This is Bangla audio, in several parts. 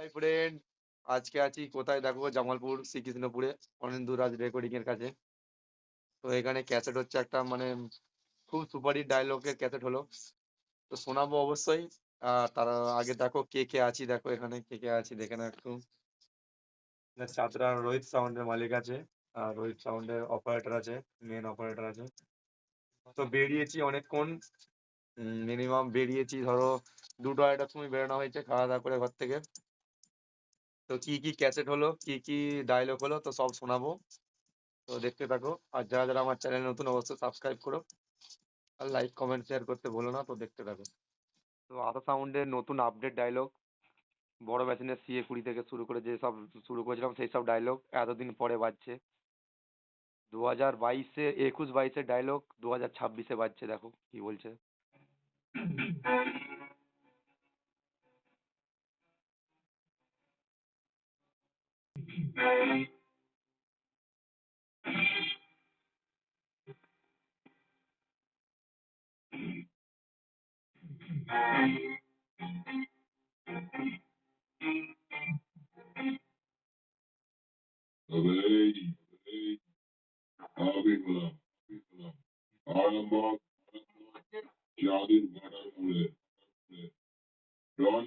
হাই ফ্রেন্ড আজকে আছি, কোথায় দেখো? জামালপুর, শ্রীকৃষ্ণপুরে। অনিন্দুরাজ রেকর্ডিং এর কাছে। তো এখানে ক্যাসেট হচ্ছে একটা মানে খুব সুপারহিট ডায়লগের ক্যাসেট হলো। তো শোনাবো অবশ্যই। আর তার আগে দেখো, কে কে আছি দেখো এখানে, কে কে আছি দেখে না একটু। চাতরা রোহিত সাউন্ডের মালিক আছে। আর রোহিত সাউন্ডের অপারেটর আছে মেন অপারেটর আছে। তো বেরিয়েছি অনেকক্ষণ। মিনিমাম বেরিয়েছি, ধরো দুটো আড়াইটার সময় বেরোনো হয়েছে, খাওয়া দাওয়া করে ঘর থেকে। তো কি কি ক্যাসেট হলো, কি কি ডায়লগ হলো, তো সব শোনাবো। তো দেখতে থাকো। আর যারা যারা আমার চ্যানেল নতুন, অবশ্যই সাবস্ক্রাইব করো। আর লাইক কমেন্ট শেয়ার করতে ভুলো না, তো দেখতে থাকো। তো আধা সাউন্ডের নতুন আপডেট ডায়লগ বড় মেশিনের সিএ কুড়ি থেকে শুরু করে যে সব শুরু করেছিলাম, সেই সব ডায়লগ এতদিন পরে বাজছে। দু হাজার বাইশে, একুশ বাইশের ডায়লগ দু হাজার ছাব্বিশে বাজছে, দেখো কি বলছে। Lord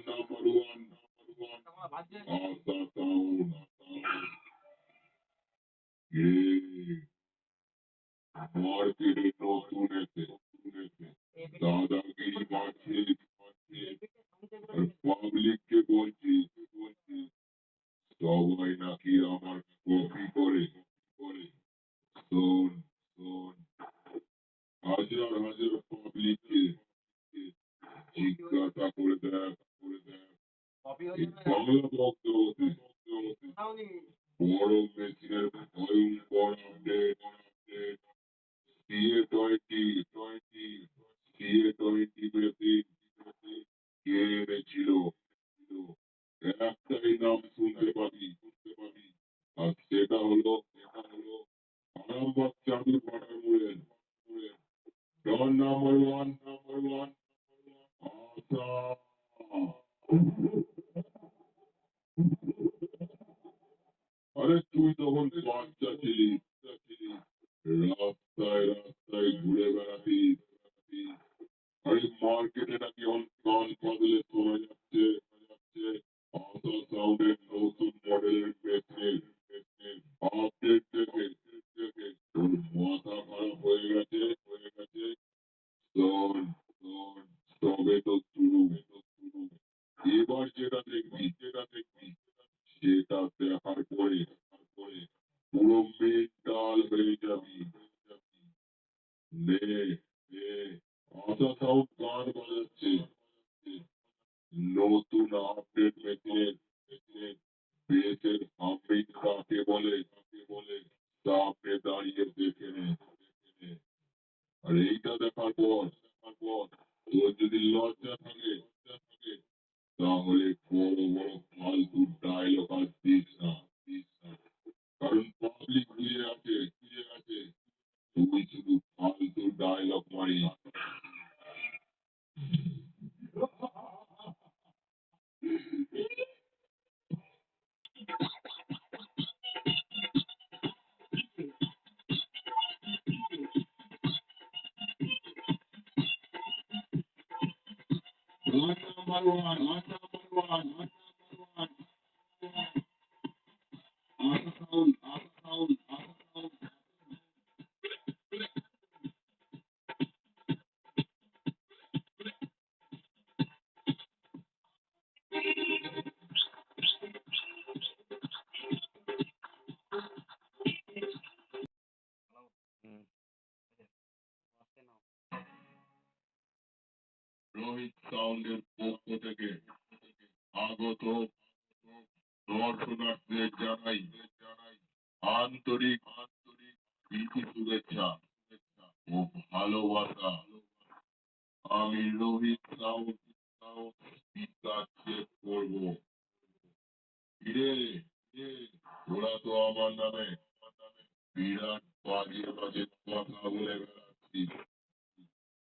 number one, number one, our Satan, Arambagh চাঁদের ভাড়া করে don number one number one Asha sound এ মার্কেটে নতুন এসে নতুন এসে দাদাগিরি মারছে মারছে আর পাবলিককে বলছি বলছি সবাই নাকি আমার কপি করে করে শোন শোন হাজার হাজার পাবলিককে জিজ্ঞাসা করে দেখ করে দেখ এই বাংলা বক্ত হতে বড় মেশিনের ভয়ঙ্কর update update CA twenty twenty CA twenty machine কে এনেছিল একটাই নাম শুনতে পাবি শুনতে পাবি আর সেটা হলো সেটা হলো আরামবাগ চাঁদুর পাড়ার মোড়ে don number one number one Asha তুই তখন বাচ্চা ছিলি বাচ্চা ছিলি রাস্তায় রাস্তায় ঘুরে বেড়াবি বেড়াবি আরে মার্কেটে নাকি অন কান পাতলে শোনা পুরো মেন্টাল হয়ে যাবি নে গান বাজাচ্ছে নতুন আপডেট বলে বলে সামনে দাঁড়িয়ে দেখে আর এইটা দেখার পর দেখার পর তোর যদি লজ্জা থাকে তাহলে বড় বড় ফালতু ডায়লগ আর না Public clearate, clearate, which will also of money. One alcohol, alcohol. Rohit sounded vocal again. দর্শনার্থীদের জানাই আন্তরিক প্রীতি শুভেচ্ছা ও ভালোবাসা। আমি রোহিত চেক করব কিরে কিরে, তো আমার নামে বিরাট বাজে বাজে কথা বলে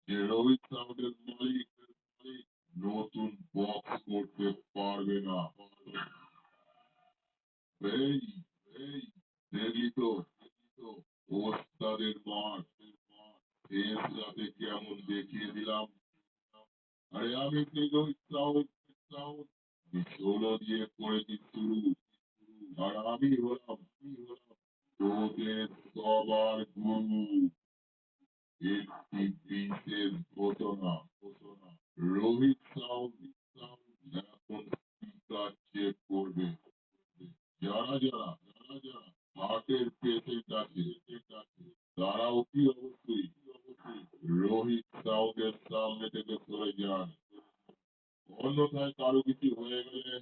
যে রোহিত মালিক মালিক নতুন বক্স করতে পারবে না। এই এই দেখলি তো দেখলি তো ওস্তাদের মাঠ শেষ রাতে কেমন দেখিয়ে দিলাম আরে আমি সেই রোহিত রাউত রাউত ষোলো দিয়ে করেছি শুরু আর আমি হলাম আমি হলাম তোদের সবার গুরু একটি বিশেষ ঘটনা ঘটনা রোহিত সাউন্ড যারা যারা যারা পেশেন্ট আছে তারা অতি অবশ্যই রোহিত সাউন্ডের সামনে থেকে সরে যান অন্যথায় কারও কিছু হয়ে গেলে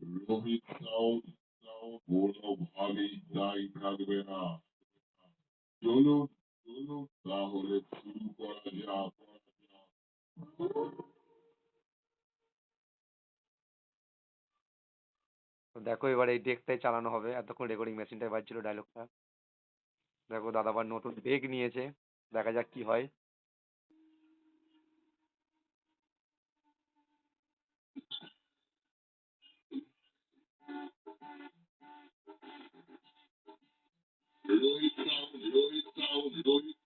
রোহিত সাউন্ড কোনোভাবেই দায়ী থাকবে না। চলুন চলুন তাহলে শুরু করা যাক। দেখো এবার এই ডেকটাই চালানো হবে। এতক্ষণ রেকর্ডিং মেশিনটাই বাজছিল ডায়লগটা দেখো দাদা আবার নতুন ডেক নিয়েছে। দেখা যাক কি হয়। রোহিত রোহিত রোহিত